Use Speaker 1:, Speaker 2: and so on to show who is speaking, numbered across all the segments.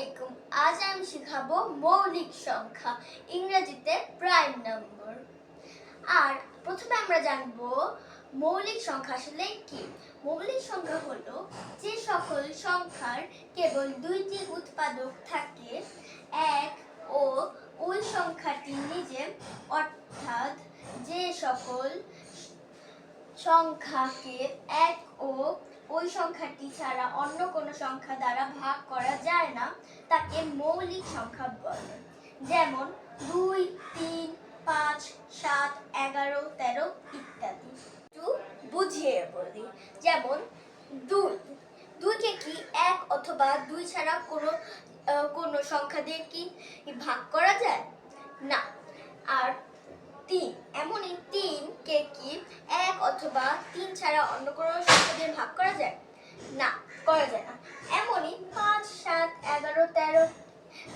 Speaker 1: আলাইকুম। আজ আমি শেখাবো মৌলিক সংখ্যা, ইংরেজিতে প্রাইম নম্বর। আর প্রথমে আমরা জানব মৌলিক সংখ্যা আসলে কি। মৌলিক সংখ্যা হলো যে সকল সংখ্যার কেবল দুইটি উৎপাদক থাকে, এক ও ওই সংখ্যাটি নিজে অর্থাৎ যে সকল সংখ্যাকে এক ও ওই সংখ্যাটি ছাড়া অন্য কোনো সংখ্যা দ্বারা ভাগ করা যায় না, তাকে মৌলিক সংখ্যা বলে। যেমন দুই, তিন, পাঁচ, সাত, এগারো, তেরো ইত্যাদি। একটু বুঝিয়ে বলি। যেমন দুই। দুইকে কি এক অথবা দুই ছাড়া কোনো কোনো সংখ্যা দিয়ে কি ভাগ করা যায়? না। আর তিন। এমনই তিনকে কি অথবা তিন ছাড়া অন্য কোনো সংখ্যা দিয়ে ভাগ করা যায়? না, করা যায় না। এমনই পাঁচ, সাত, এগারো, তেরো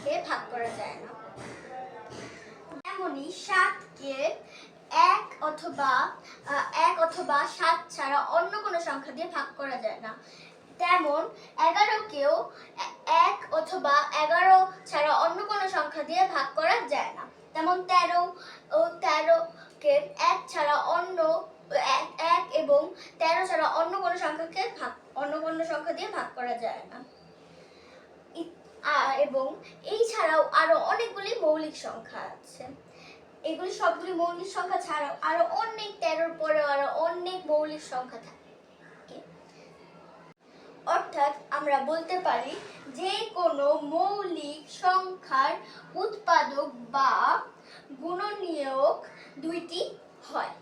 Speaker 1: কে ভাগ করা যায় না। এমনই সাতকে এক অথবা এক অথবা সাত ছাড়া অন্য কোনো সংখ্যা দিয়ে ভাগ করা যায় না। তেমন এগারোকেও এক অথবা এগারো ছাড়া অন্য কোনো সংখ্যা দিয়ে ভাগ করা যায় না। তেমন তেরো ও তেরোকে এক ছাড়া অন্য এক এক এবং তেরো ছাড়া অন্য কোনো সংখ্যাকে ভাগ, অন্য কোনো সংখ্যা দিয়ে ভাগ করা যায় না। এবং এই ছাড়াও আরও অনেকগুলি মৌলিক সংখ্যা আছে। এগুলি সবগুলি মৌলিক সংখ্যা ছাড়াও আরও অনেক তেরোর পরেও আরও অনেক মৌলিক সংখ্যা থাকে। অর্থাৎ আমরা বলতে পারি যে কোনো মৌলিক সংখ্যার উৎপাদক বা গুণনীয়ক দুইটি হয়।